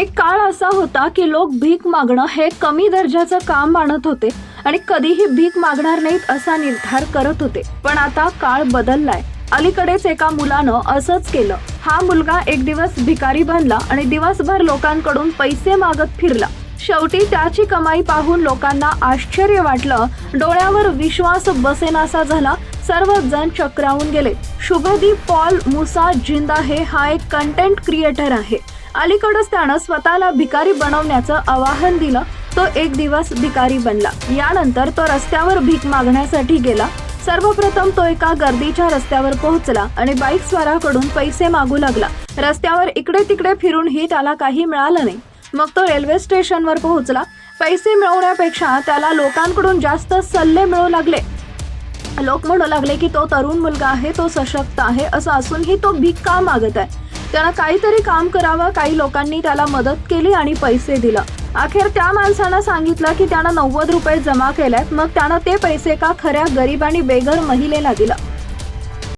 एक काळ असा होता की लोक भीक मागणं हे कमी दर्जाचं काम मानत होते आणि कधीही भीक मागणार नाहीत असा निर्धार करत होते. पण आता काळ बदललाय. अलीकडेच एका मुलानं असंच केलं. हा मुलगा एक दिवस भिकारी बनला आणि दिवसभर लोकांकडून पैसे मागत फिरला. शेवटी त्याची कमाई पाहून लोकांना आश्चर्य वाटलं. डोळ्यावर विश्वास बसेनासा झाला. सर्वच जण चक्रावून गेले. शुभदीप पॉल मुसा जिंदा हे हा एक कंटेंट क्रिएटर आहे. अलीकडच त्यानं स्वतःला भिकारी बनवण्याचं आवाहन दिलं. तो एक दिवस भिकारी बनला. यानंतर तो रस्त्यावर भीक मागण्यासाठी गेला. सर्वप्रथम तो एका गर्दीच्या रस्त्यावर पोहोचला आणि बाईक स्वाराकडून पैसे मागू लागला. रस्त्यावर इकडे तिकडे फिरूनही त्याला काही मिळालं नाही. मग तो रेल्वे स्टेशनवर पोहोचला. पैसे मिळवण्यापेक्षा त्याला लोकांकडून जास्त सल्ले मिळू लागले. लोक म्हणू लागले की तो तरुण मुलगा आहे तो सशक्त आहे असं असूनही तो भीक का मागत आहे? त्यानं काहीतरी काम करावं काही लोकांनी त्याला मदत केली आणि पैसे दिलं. अखेर त्या माणसानं सांगितलं की त्यानं नव्वद रुपये जमा केल्यात मग त्यानं ते पैसे का खऱ्या गरीब आणि बेघर महिलेला दिलं.